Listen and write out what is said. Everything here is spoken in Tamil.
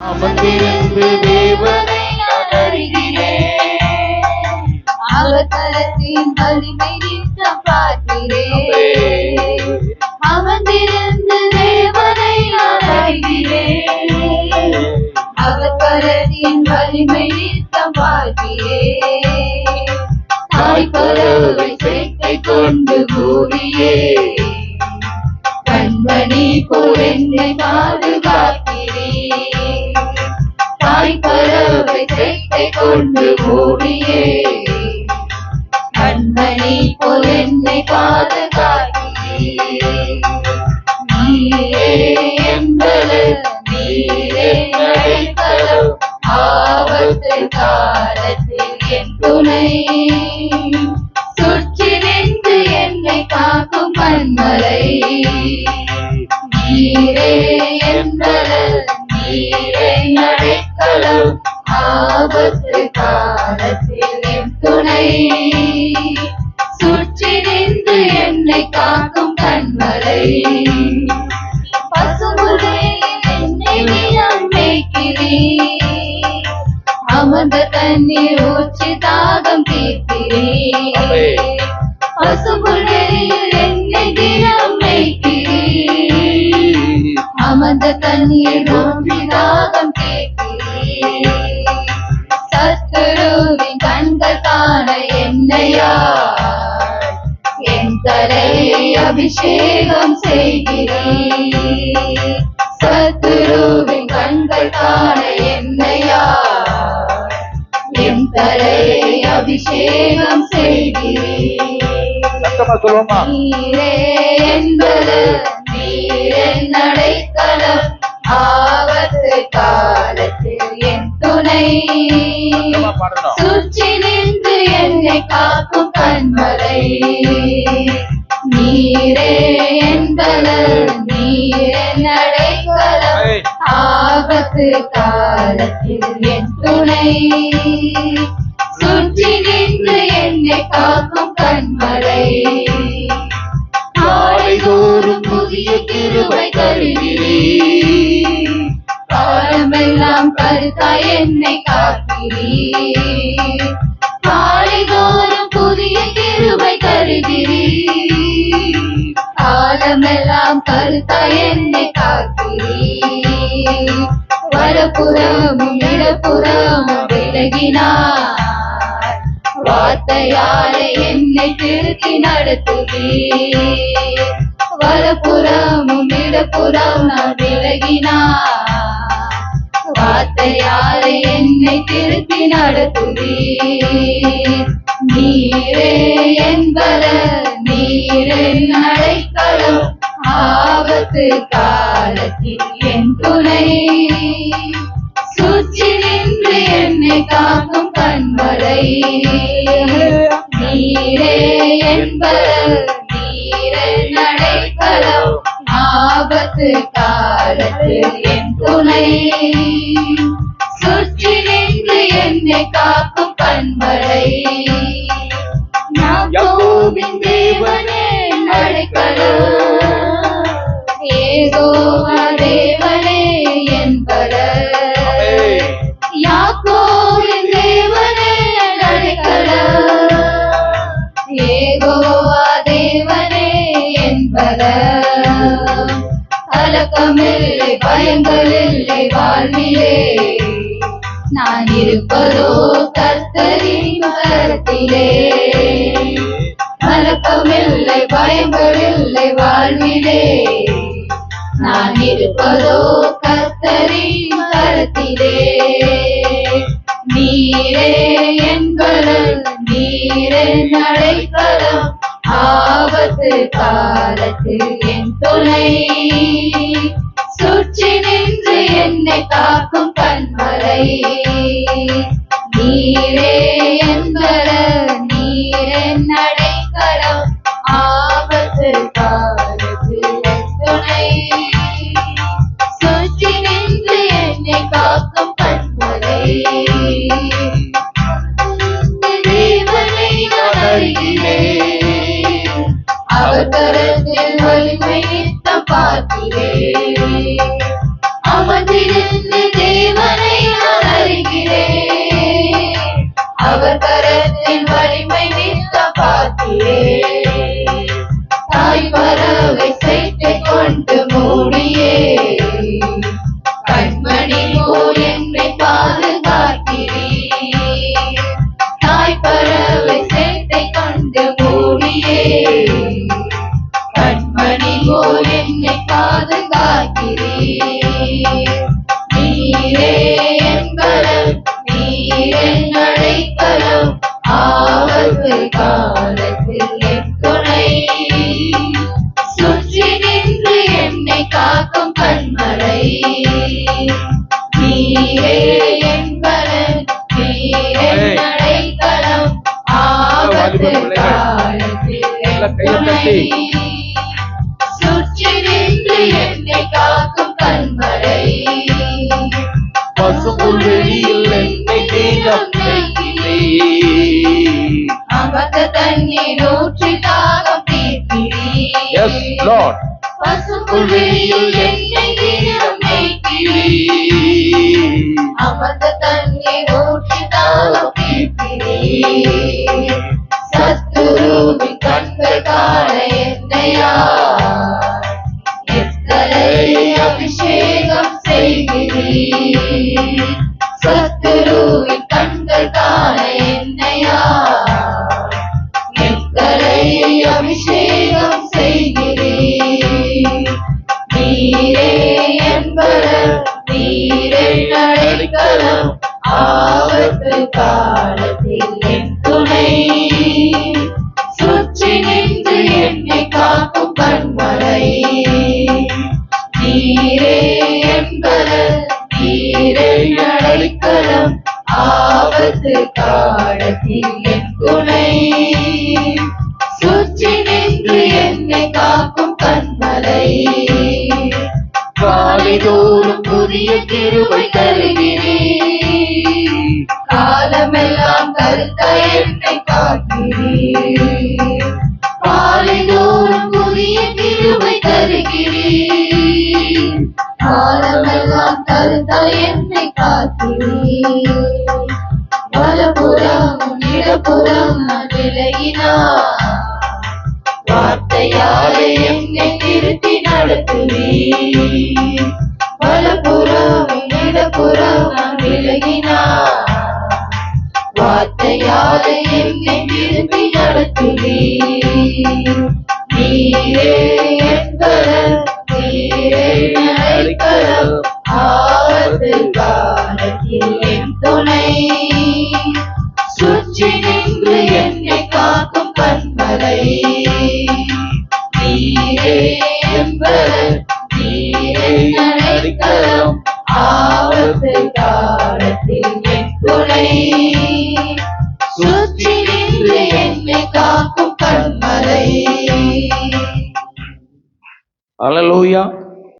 அமர்ந்திருந்து தேவனை நான் அறிகிறேன் அவர் வலிமை நிற்க பார்க்கிறேன் அமர்ந்திருந்து தேவனை நான் அறிகிறேன் வலிமை நிற்க பார்க்கிறேன் தாய் பறவை கொண்டு கூறியே. அம்மணி போல் என்னை பாதுகாக்கிறேன் தாய் பறவை சேட்டை கொண்டு ஓடியே. கண்மணி போல் என்னை பாதுகாக்கிறேன் நீரே என்பது நீரே நடைக்கலம் ஆபத்து காலத்தில் என் துணை. சுற்றி நின்று என்னை காக்கும் கண்மலை காலத்தில் என் துணை. சுற்றி நின்று என்னை காக்கும் கண்மலை அமர்ந்த தண்ணீர் ஊற்றி தாகம் தீர்க்கிறே பசுமுறையில் என்னை தினம் மேய்க்கிறேன் அமர்ந்த தண்ணீர் ஊற்றி என்னையா? என் தலையை அபிஷேகம் செய்கிறேன் சத்துருவின் கண்கள் காண என்னையா? என் தலையை அபிஷேகம் செய்கிறேன் நீரே என்பது நீரின் நடைக்கலம் ஆபத்து காலத்தில் சுற்றி நின்று என்னை காக்கும் கண்மலை. நீரே என்பது நீரின் நடைக்கலம். ஆபத்து காலத்தில் என் துணை. சுற்றி நின்று என்னை காக்கும் கண்மலை. நாளைதோறும் புதிய கிருபை தருகிறீர். என்னை காக்கிறீர் காலைதோறும் புதிய கிருபை தருகிறீர். காலமெல்லாம் கருத்தாய் என்னை காக்கிறீர் வரப்புறமும் இடப்புறமும் விலகினார். வார்த்தையாலே என்னை திருத்தி நடத்துகிறீர் வரப்புறமும் இடப்புறம் நான் விலகினார். நடத்துவீர் நீரே என்பல நீரே நடைக்கலம் ஆபத்து காலத்தில் என் துணை. சுற்றி நின்று என்னை காக்கும் கண்மலை. நீரே என்பல நீரே நடைக்கலம் ஆபத்து காலத்தில் என் துணை. என்னை காக்கும் கண்மலை யாக்கோபின் தேவனே நடைக்கலம் ஏகோவா தேவனே என்பவர் யாக்கோவின் தேவனே நடைக்கலம் ஏகோவா தேவனே என்பவர் கலக்கமில்லை பயங்களில்லை வாழ்விலே. நான் இருப்பதோ கர்த்தரின் கரத்திலே மலக்கமில்லை பயங்களில்லை வாழ்விலே. நான் இருப்பதோ கர்த்தரின் கரத்திலே நீரே எங்கள் நீரே நடைக்கலம் ஆபத்து காலத்தில் என் துணை. சுற்றி நின்று என்னை காக்கும் அழைப்பரோ ஆவது காலத்தில் என் துணை. சுற்றி நின்று என்னை காக்கும் கண்மலை. நீரே என்பரன் நீரே அழைக்கலாம் ஆவது காலத்தில் என் துணை. எஸ் காலத்தில் என் துணை. சுற்றி நின்று என்னை காக்கும் கண்மலை நீரே என்பவர் நீரே அழைக்கலாம் ஆபத்து காலத்தில் என் துணை. சுற்றி நின்று என்னை காக்கும் கண்மலை காலைதோறும் புதிய கிருபை தருகிறேன். கருத்த என்னை காக்கிறீர் காலைதோறும் புதிய கிருபை தருகிறீர். காலமெல்லாம் கருத்த என்னை காக்கிறீர் வலப்புறம் இடப்புறம் நான் விலகினார் வார்த்தையாலே என்னை திருத்தி நடத்துவீர். காக்கும் கண்மலை அல்லேலூயா